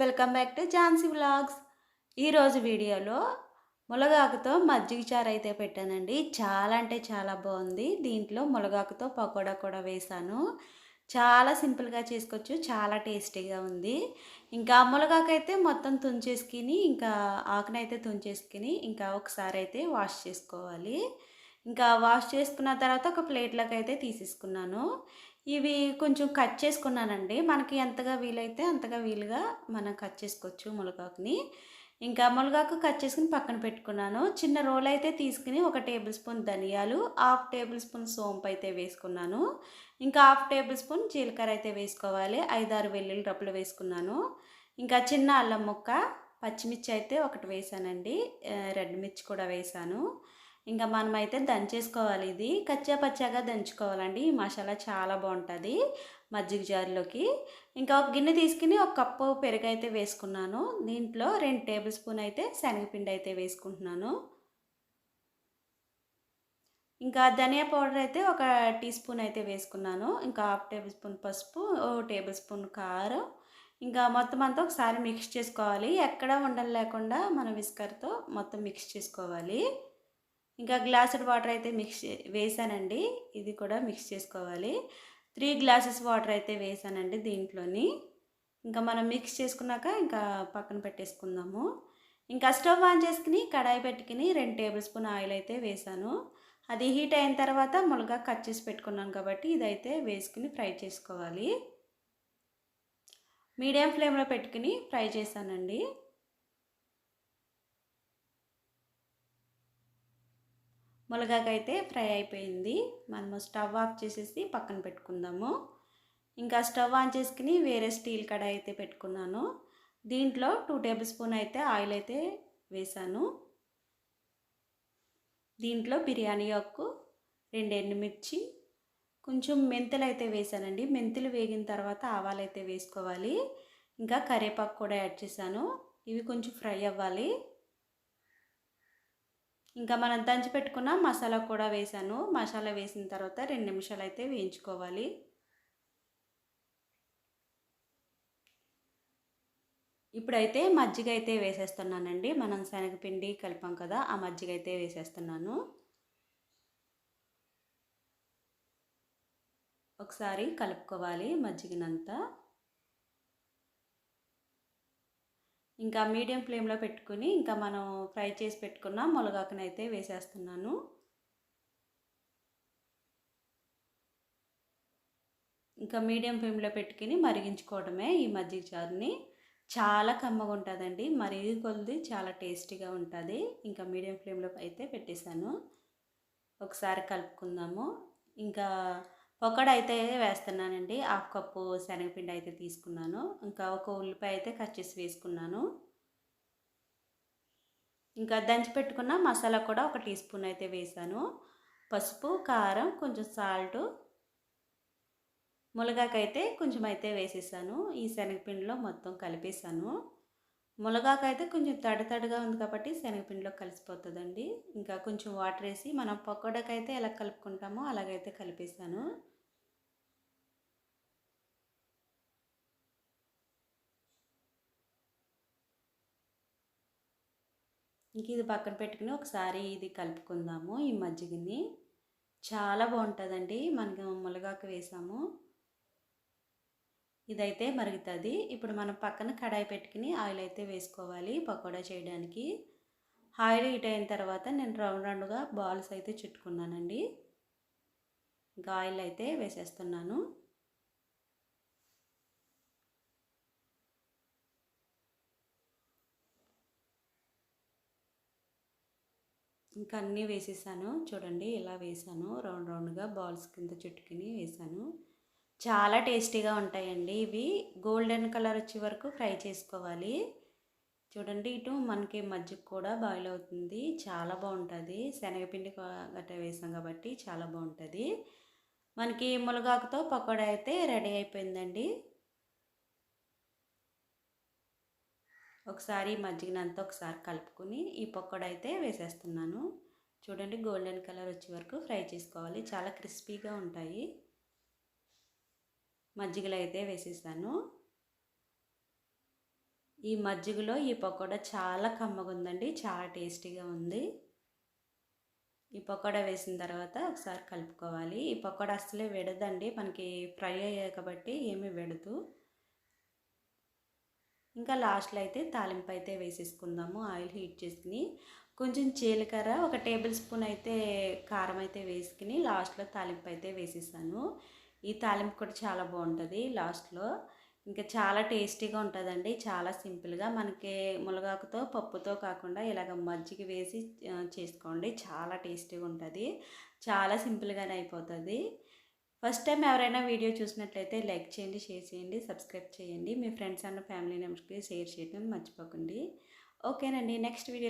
Welcome back to Jhansi vlogs. ఈరోజు వీడియోలో మునగాకుతో మజ్జిగ చారు అయితే పెట్టానండి. చాలా అంటే చాలా బాగుంది. దీంట్లో మునగాకుతో పకోడా కూడా వేశాను. చాలా సింపుల్గా చేసుకోవచ్చు. చాలా టేస్టీగా ఉంది. ఇంకా మునగాకు అయితే మొత్తం తుంచేసుకుని ఇంకా ఆకునైతే తుంచేసుకుని ఇంకా ఒకసారి అయితే వాష్ చేసుకోవాలి. ఇంకా వాష్ చేసుకున్న తర్వాత ఒక ప్లేట్లోకి అయితే తీసేసుకున్నాను. ఇవి కొంచెం కట్ చేసుకున్నానండి. మనకి ఎంతగా వీలైతే అంతగా వీలుగా మనం కట్ చేసుకోవచ్చు మునగాకుని ఇంకా మునగాకు కట్ చేసుకుని పక్కన పెట్టుకున్నాను. చిన్న రోల్ అయితే తీసుకుని ఒక టేబుల్ స్పూన్ ధనియాలు హాఫ్ టేబుల్ స్పూన్ సోంపు అయితే వేసుకున్నాను. ఇంకా హాఫ్ టేబుల్ స్పూన్ జీలకర్ర అయితే వేసుకోవాలి. ఐదారు వెల్లుల్లి రప్పులు వేసుకున్నాను. ఇంకా చిన్న అల్లం ముక్క పచ్చిమిర్చి అయితే ఒకటి వేసానండి. రెడ్ మిర్చి కూడా వేసాను. ఇంకా మనమైతే దంచేసుకోవాలి ఇది. కచ్చా పచ్చాగా దంచుకోవాలండి. ఈ మసాలా చాలా బాగుంటుంది మజ్జిగ జారులోకి. ఇంకా ఒక గిన్నె తీసుకుని ఒక కప్పు పెరుగు అయితే వేసుకున్నాను. దీంట్లో రెండు టేబుల్ స్పూన్ అయితే శనగపిండి అయితే వేసుకుంటున్నాను. ఇంకా ధనియా పౌడర్ అయితే ఒక టీ స్పూన్ అయితే వేసుకున్నాను. ఇంకా హాఫ్ టేబుల్ స్పూన్ పసుపు ఓ టేబుల్ స్పూన్ కారం. ఇంకా మొత్తం అంతా ఒకసారి మిక్స్ చేసుకోవాలి. ఎక్కడ ఉండలు లేకుండా మన విస్కర్తో మొత్తం మిక్స్ చేసుకోవాలి. ఇంకా గ్లాసుడ్ వాటర్ అయితే మిక్స్ వేసానండి. ఇది కూడా మిక్స్ చేసుకోవాలి. త్రీ గ్లాసెస్ వాటర్ అయితే వేసానండి దీంట్లోని. ఇంకా మనం మిక్స్ చేసుకున్నాక ఇంకా పక్కన పెట్టేసుకుందాము. ఇంకా స్టవ్ ఆన్ చేసుకుని కడాయి పెట్టుకుని రెండు టేబుల్ స్పూన్ ఆయిల్ అయితే వేసాను. అది హీట్ అయిన తర్వాత ములగా కట్ చేసి పెట్టుకున్నాను కాబట్టి ఇదైతే వేసుకుని ఫ్రై చేసుకోవాలి. మీడియం ఫ్లేమ్లో పెట్టుకుని ఫ్రై చేశానండి. మునగాకైతే ఫ్రై అయిపోయింది. మనము స్టవ్ ఆఫ్ చేసేసి పక్కన పెట్టుకుందాము. ఇంకా స్టవ్ ఆన్ చేసుకుని వేరే స్టీల్ కడాయి అయితే పెట్టుకున్నాను. దీంట్లో టూ టేబుల్ స్పూన్ అయితే ఆయిల్ అయితే వేసాను. దీంట్లో బిర్యానీ ఆకు రెండు ఎండుమిర్చి కొంచెం మెంతులు అయితే వేసానండి. మెంతులు వేగిన తర్వాత ఆవాలు అయితే వేసుకోవాలి. ఇంకా కరివేపాకు కూడా యాడ్ చేశాను. ఇవి కొంచెం ఫ్రై అవ్వాలి. ఇంకా మనం దంచి పెట్టుకున్న మసాలా కూడా వేసాను. మసాలా వేసిన తర్వాత రెండు నిమిషాలు అయితే వేయించుకోవాలి. ఇప్పుడైతే మజ్జిగ అయితే వేసేస్తున్నానండి. మనం శనగపిండి కలిపాం కదా ఆ మజ్జిగ అయితే వేసేస్తున్నాను. ఒకసారి కలుపుకోవాలి మజ్జిగనంతా. ఇంకా మీడియం ఫ్లేమ్లో పెట్టుకుని ఇంకా మనం ఫ్రై చేసి పెట్టుకున్న మునగాకునైతే వేసేస్తున్నాను. ఇంకా మీడియం ఫ్లేమ్లో పెట్టుకుని మరిగించుకోవడమే ఈ మజ్జిగ చారుని. చాలా కమ్మగా ఉంటుందండి. మరిగి కొలిది చాలా టేస్టీగా ఉంటుంది. ఇంకా మీడియం ఫ్లేమ్లో అయితే పెట్టేశాను. ఒకసారి కలుపుకుందాము. ఇంకా పకోడా అయితే వేస్తున్నానండి. హాఫ్ కప్పు శనగపిండి అయితే తీసుకున్నాను. ఇంకా ఒక ఉల్లిపాయ అయితే కట్ చేసి వేసుకున్నాను. ఇంకా దంచి పెట్టుకున్న మసాలా కూడా ఒక టీ స్పూన్ అయితే వేసాను. పసుపు కారం కొంచెం సాల్ట్ మునగాకైతే కొంచెం అయితే వేసేసాను. ఈ శనగపిండిలో మొత్తం కలిపేసాను. మునగాకైతే కొంచెం తడి తడిగా ఉంది కాబట్టి శనగపిండిలో కలిసిపోతుందండి. ఇంకా కొంచెం వాటర్ వేసి మనం పకోడాకైతే ఎలా కలుపుకుంటామో అలాగైతే కలిపేసాను ఇంక ఇది పక్కన పెట్టుకుని ఒకసారి ఇది కలుపుకుందాము ఈ మజ్జిగని. చాలా బాగుంటుందండి. మనకి మునగాకు వేసాము. ఇదైతే మరుగుతుంది. ఇప్పుడు మనం పక్కన కడాయి పెట్టుకుని ఆయిల్ అయితే వేసుకోవాలి పకోడా చేయడానికి. ఆయిల్ హీట్ అయిన తర్వాత నేను రౌండ్ రౌండ్గా బాల్స్ అయితే చుట్టుకున్నానండి. ఇంకా ఆయిల్ అయితే వేసేస్తున్నాను. ఇంకా అన్నీ వేసేసాను. చూడండి ఇలా వేసాను. రౌండ్ రౌండ్గా బాల్స్ కింద చుట్టుకుని వేసాను. చాలా టేస్టీగా ఉంటాయండి. ఇవి గోల్డెన్ కలర్ వచ్చే వరకు ఫ్రై చేసుకోవాలి. చూడండి ఇటు మనకి మజ్జిగ కూడా బాయిల్ అవుతుంది. చాలా బాగుంటుంది. శనగపిండి గట్ట వేసాం కాబట్టి చాలా బాగుంటుంది. మనకి మునగాకుతో పకోడా అయితే రెడీ అయిపోయిందండి. ఒకసారి మజ్జిగనంతా ఒకసారి కలుపుకొని ఈ పకోడా అయితే వేసేస్తున్నాను. చూడండి గోల్డెన్ కలర్ వచ్చే వరకు ఫ్రై చేసుకోవాలి. చాలా క్రిస్పీగా ఉంటాయి. మజ్జిగలో అయితే వేసేసాను. ఈ మజ్జిగలో ఈ పకోడా చాలా కమ్మగా ఉందండి చాలా టేస్టీగా ఉంది. ఈ పకోడా వేసిన తర్వాత ఒకసారి కలుపుకోవాలి. ఈ పకోడా అసలే విడదండి మనకి ఫ్రై అయ్యాయి కాబట్టి ఏమీ విడదు. ఇంకా లాస్ట్లో అయితే తాలింపు అయితే వేసేసుకుందాము ఆయిల్ హీట్ చేసుకుని. కొంచెం జీలకర్ర ఒక టేబుల్ స్పూన్ అయితే కారం అయితే వేసుకుని లాస్ట్లో తాలింపు అయితే వేసేసాను. ఈ తాలింపు కూడా చాలా బాగుంటుంది లాస్ట్లో. ఇంకా చాలా టేస్టీగా ఉంటుందండి. చాలా సింపుల్గా మనకి మునగాకుతో పప్పుతో కాకుండా ఇలాగ మజ్జిగ వేసి చేసుకోండి. చాలా టేస్టీగా ఉంటుంది. చాలా సింపుల్గానే అయిపోతుంది. ఫస్ట్ టైం ఎవరైనా వీడియో చూసినట్లయితే లైక్ చేయండి షేర్ చేయండి సబ్స్క్రైబ్ చేయండి. మీ ఫ్రెండ్స్ అండ్ ఫ్యామిలీ మెంబర్స్కి షేర్ చేయడం మర్చిపోకండి. ఓకేనండి. Next video